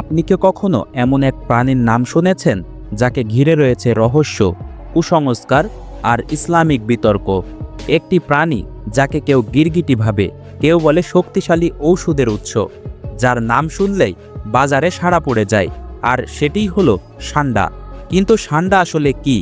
আপনি কি কখনো এমন এক প্রাণীর নাম শুনেছেন, যাকে ঘিরে রয়েছে রহস্য, কুসংস্কার আর ইসলামিক বিতর্ক? একটি প্রাণী যাকে কেউ গিরগিটি ভাবে, কেউ বলে শক্তিশালী ঔষধের উৎস, যার নাম শুনলেই বাজারে সাড়া পড়ে যায়, আর সেটিই হলো সান্ডা। কিন্তু সান্ডা আসলে কি?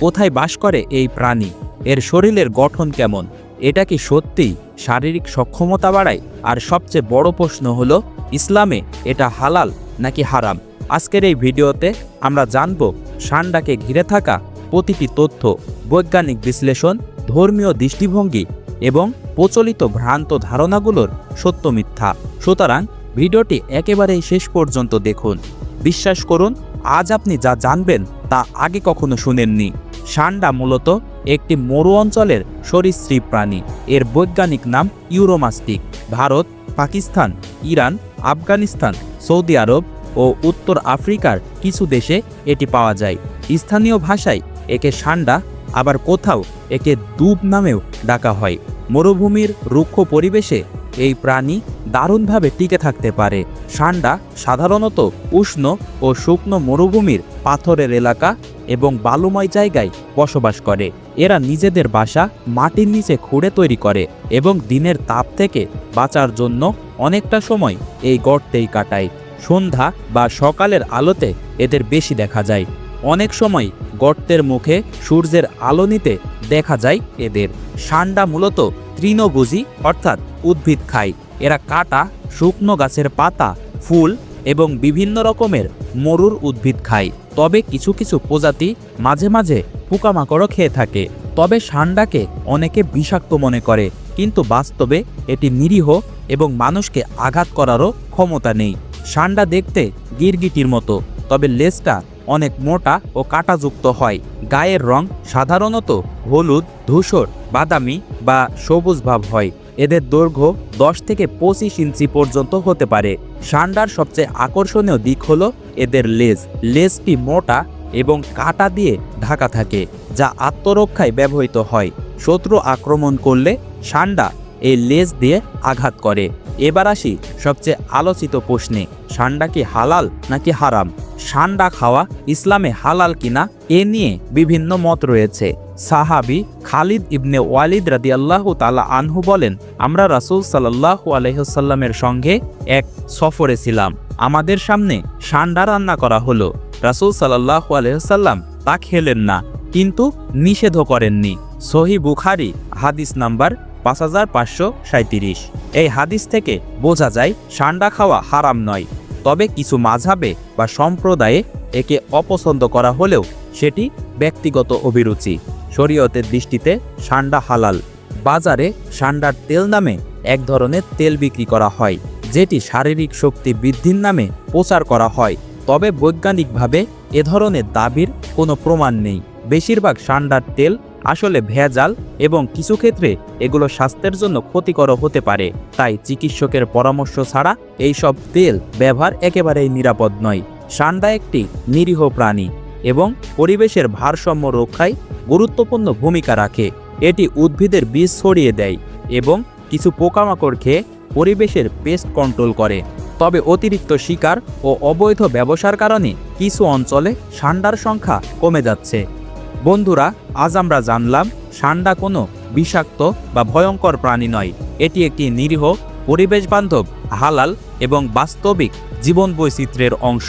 কোথায় বাস করে এই প্রাণী? এর শরীরের গঠন কেমন? এটা কি সত্যিই শারীরিক সক্ষমতা বাড়ায়? আর সবচেয়ে বড় প্রশ্ন হলো, ইসলামে এটা হালাল নাকি হারাম? আজকের এই ভিডিওতে আমরা জানব, সান্ডাকে ঘিরে থাকা প্রতিটি তথ্য, বৈজ্ঞানিক বিশ্লেষণ, ধর্মীয় দৃষ্টিভঙ্গি এবং প্রচলিত ভ্রান্ত ধারণাগুলোর সত্য মিথ্যা। সুতরাং ভিডিওটি একেবারেই শেষ পর্যন্ত দেখুন। বিশ্বাস করুন, আজ আপনি যা জানবেন তা আগে কখনো শুনেননি। সান্ডা মূলত একটি মরু অঞ্চলের সরীসৃপ প্রাণী। এর বৈজ্ঞানিক নাম Uromastyx. Bharat, Pakistan, Iran, Afghanistan, Saudi Arab ও উত্তর আফ্রিকার কিছু দেশে এটি পাওয়া যায়। স্থানীয় ভাষায় একে সান্ডা, আবার কোথাও একে দুব নামেও ডাকা হয়। মরুভূমির রুক্ষ পরিবেশে এই প্রাণী দারুণভাবে টিকে থাকতে পারে। সান্ডা সাধারণত উষ্ণ ও শুকনো মরুভূমির পাথরের এলাকা এবং বালুময় জায়গায় বসবাস করে। এরা নিজেদের বাসা মাটির নিচে খুঁড়ে তৈরি করে এবং দিনের তাপ থেকে বাঁচার জন্য অনেকটা সময় এই গর্তেই কাটায়। সন্ধ্যা বা সকালের আলোতে এদের বেশি দেখা যায়। অনেক সময় গর্তের মুখে সূর্যের আলো নিতে দেখা যায় এদের। সান্ডা মূলত তৃণভোজী, অর্থাৎ উদ্ভিদ খায় এরা কাটা, শুকনো গাছের পাতা, ফুল এবং বিভিন্ন রকমের মরুর উদ্ভিদ খায়। তবে কিছু কিছু প্রজাতি মাঝে মাঝে পোকামাকড়ও খেয়ে থাকে। তবে সান্ডাকে অনেকে বিষাক্ত মনে করে, কিন্তু বাস্তবে এটি নিরীহ এবং মানুষকে আঘাত করারও ক্ষমতা নেই। সান্ডা দেখতে গিরগিটির মতো, তবে লেজটা অনেক মোটা ও কাঁটাযুক্ত হয়। গায়ের রং সাধারণত হলুদ, ধূসর, বাদামি বা সবুজ ভাব হয়। এদের দৈর্ঘ্য দশ থেকে পঁচিশ ইঞ্চি পর্যন্ত হতে পারে। সান্ডার সবচেয়ে আকর্ষণীয় দিক হলো এদের লেজ। লেজটি মোটা এবং কাটা দিয়ে ঢাকা থাকে, যা আত্মরক্ষায় ব্যবহৃত হয়। শত্রু আক্রমণ করলে সান্ডা এই লেজ দিয়ে আঘাত করে। এবার আসি সবচেয়ে আলোচিত প্রশ্নে, সান্ডা কি হালাল নাকি হারাম? সান্ডা খাওয়া ইসলামে হালাল কিনা এ নিয়ে বিভিন্ন মত রয়েছে। সাহাবি খালিদ ইবনে ওয়ালিদ রাদি আল্লাহ তালা আনহু বলেন, আমরা রাসুল সাল্লাহ আলহ্লামের সঙ্গে এক সফরে ছিলাম। আমাদের সামনে সান্ডা রান্না করা হলো। রাসুল সাল্লাহ আলহ্লাম তা খেলেন না, কিন্তু নিষেধও করেননি। সহি বুখারি হাদিস নাম্বার পাঁচ হাজার পাঁচশো সাঁত্রিশ এই হাদিস থেকে বোঝা যায়, সান্ডা খাওয়া হারাম নয়, তবে কিছু মাঝাবে বা সম্প্রদায়ে একে অপছন্দ করা হলেও সেটি ব্যক্তিগত অভিরুচি। শরীয়তের দৃষ্টিতে সান্ডা হালাল। বাজারে সান্ডার তেল নামে এক ধরনের তেল বিক্রি করা হয়, যেটি শারীরিক শক্তি বৃদ্ধির নামে প্রচার করা হয়, তবে বৈজ্ঞানিকভাবে এ ধরনের দাবির কোনো প্রমাণ নেই। বেশিরভাগ সান্ডার তেল আসলে ভেজাল এবং কিছু ক্ষেত্রে এগুলো স্বাস্থ্যের জন্য ক্ষতিকর হতে পারে। তাই চিকিৎসকের পরামর্শ ছাড়া এই সব তেল ব্যবহার একেবারেই নিরাপদ নয়। সান্ডা একটি নিরীহ প্রাণী এবং পরিবেশের ভারসাম্য রক্ষায় গুরুত্বপূর্ণ ভূমিকা রাখে। এটি উদ্ভিদের বীজ ছড়িয়ে দেয় এবং কিছু পোকামাকড় খেয়ে পরিবেশের পেস্ট কন্ট্রোল করে। তবে অতিরিক্ত শিকার ও অবৈধ ব্যবসার কারণে কিছু অঞ্চলে সান্ডার সংখ্যা কমে যাচ্ছে। বন্ধুরা, আজ আমরা জানলাম সান্ডা কোনো বিষাক্ত বা ভয়ঙ্কর প্রাণী নয়। এটি একটি নিরীহ পরিবেশ বান্ধব হালাল এবং বাস্তবিক জীবন বৈচিত্র্যের অংশ।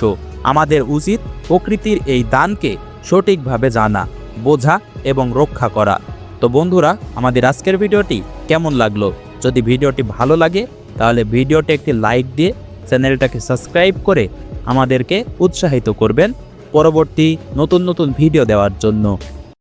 আমাদের উচিত প্রকৃতির এই দানকে সঠিকভাবে জানা, বোঝা এবং রক্ষা করা। তো বন্ধুরা, আমাদের আজকের ভিডিওটি কেমন লাগল? যদি ভিডিওটি ভালো লাগে, তাহলে ভিডিওটি একটি লাইক দিয়ে চ্যানেলটাকে সাবস্ক্রাইব করে আমাদেরকে উৎসাহিত করবেন। পরবর্তী নতুন নতুন ভিডিও দেওয়ার জন্য।